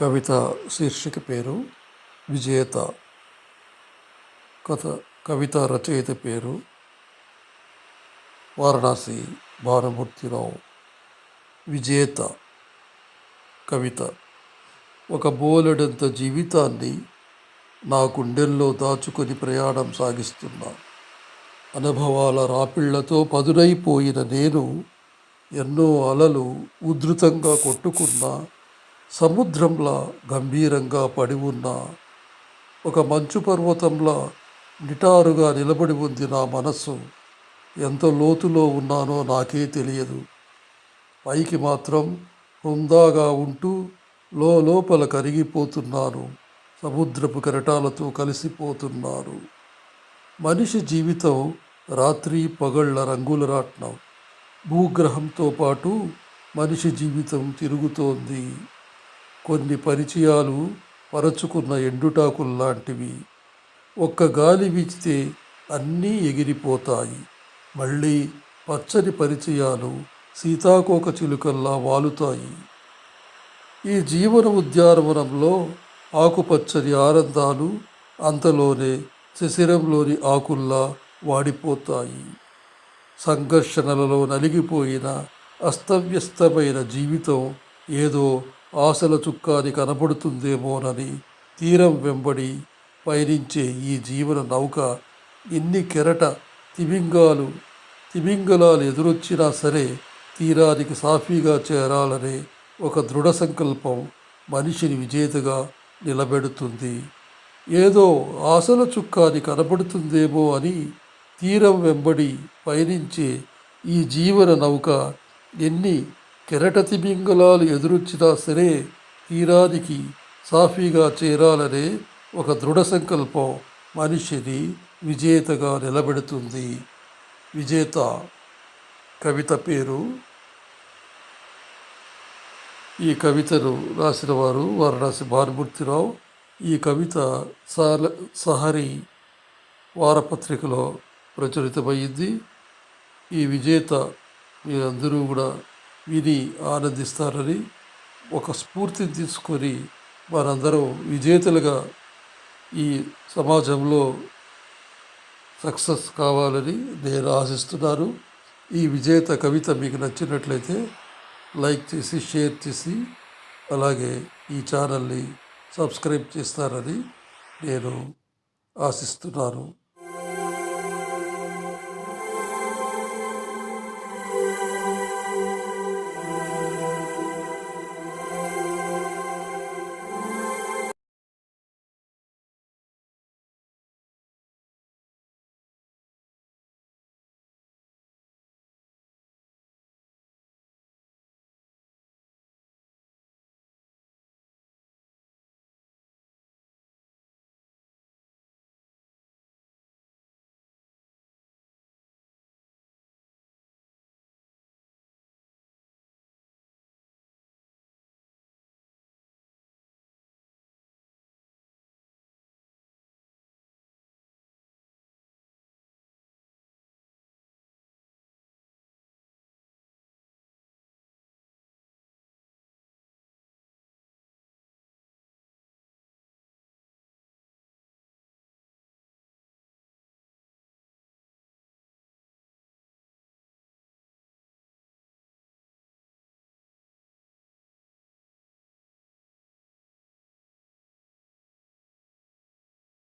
కవిత శీర్షిక పేరు విజేత. కథ కవిత రచయిత పేరు వారణాసి భానుమూర్తిరావు. విజేత కవిత. ఒక బోలెడంత జీవితాన్ని నా గుండెల్లో దాచుకొని ప్రయాణం సాగిస్తున్నా అనుభవాల రాపిళ్ళతో పదునైపోయిన నేను ఎన్నో అలలు ఉధృతంగా కొట్టుకున్న సముద్రంలా గంభీరంగా పడి ఉన్న ఒక మంచు పర్వతంలా నిటారుగా నిలబడి ఉంది నా మనస్సు. ఎంత లోతులో ఉన్నానో నాకే తెలియదు. పైకి మాత్రం హుందాగా ఉంటూ లోపల కరిగిపోతున్నాను. సముద్రపు కెరటాలతో కలిసిపోతున్నాను మనిషి జీవితం రాత్రి పగళ్ళ రంగుల రాట్నం. భూగ్రహంతో పాటు మనిషి జీవితం తిరుగుతోంది. కొన్ని పరిచయాలు పరచుకున్న ఎండుటాకుల్లాంటివి ఒక్క గాలి వీచితే అన్నీ ఎగిరిపోతాయి. మళ్ళీ పచ్చని పరిచయాలు సీతాకోక చిలుకల్లా వాలుతాయి. ఈ జీవన ఉద్యానవనంలో ఆకుపచ్చని ఆనందాలు అంతలోనే శిశిరంలోని ఆకుల్లా వాడిపోతాయి. సంఘర్షణలలో నలిగిపోయిన అస్తవ్యస్తమైన జీవితం ఏదో ఆశల చుక్కాని కనబడుతుందేమోనని తీరం వెంబడి పయనించే ఈ జీవన నౌక ఎన్ని కెరట తిమింగాలు తిమింగలాలు ఎదురొచ్చినా సరే తీరానికి సాఫీగా చేరాలనే ఒక దృఢ సంకల్పం మనిషిని విజేతగా నిలబెడుతుంది. ఏదో ఆశల చుక్కాని కనబడుతుందేమో అని తీరం వెంబడి పయనించే ఈ జీవన నౌక ఎన్ని కెరట తిమింగలాలు ఎదురొచ్చినా సరే తీరానికి సాఫీగా చేరాలనే ఒక దృఢ సంకల్పం మనిషిని విజేతగా నిలబెడుతుంది. విజేత కవిత పేరు. ఈ కవితను రాసిన వారు వారణాసి భానుమూర్తిరావు. ఈ కవిత సాల సహరి వారపత్రికలో ప్రచురితమైంది ఈ విజేత మీరందరూ కూడా విని ఆనందిస్తారని ఒక స్ఫూర్తిని తీసుకొని మనందరం విజేతలుగా ఈ సమాజంలో సక్సెస్ కావాలని నేను ఆశిస్తున్నాను. ఈ విజేత కవిత మీకు నచ్చినట్లయితే లైక్ చేసి షేర్ చేసి అలాగే ఈ ఛానల్ని సబ్స్క్రైబ్ చేస్తారని నేను ఆశిస్తున్నాను.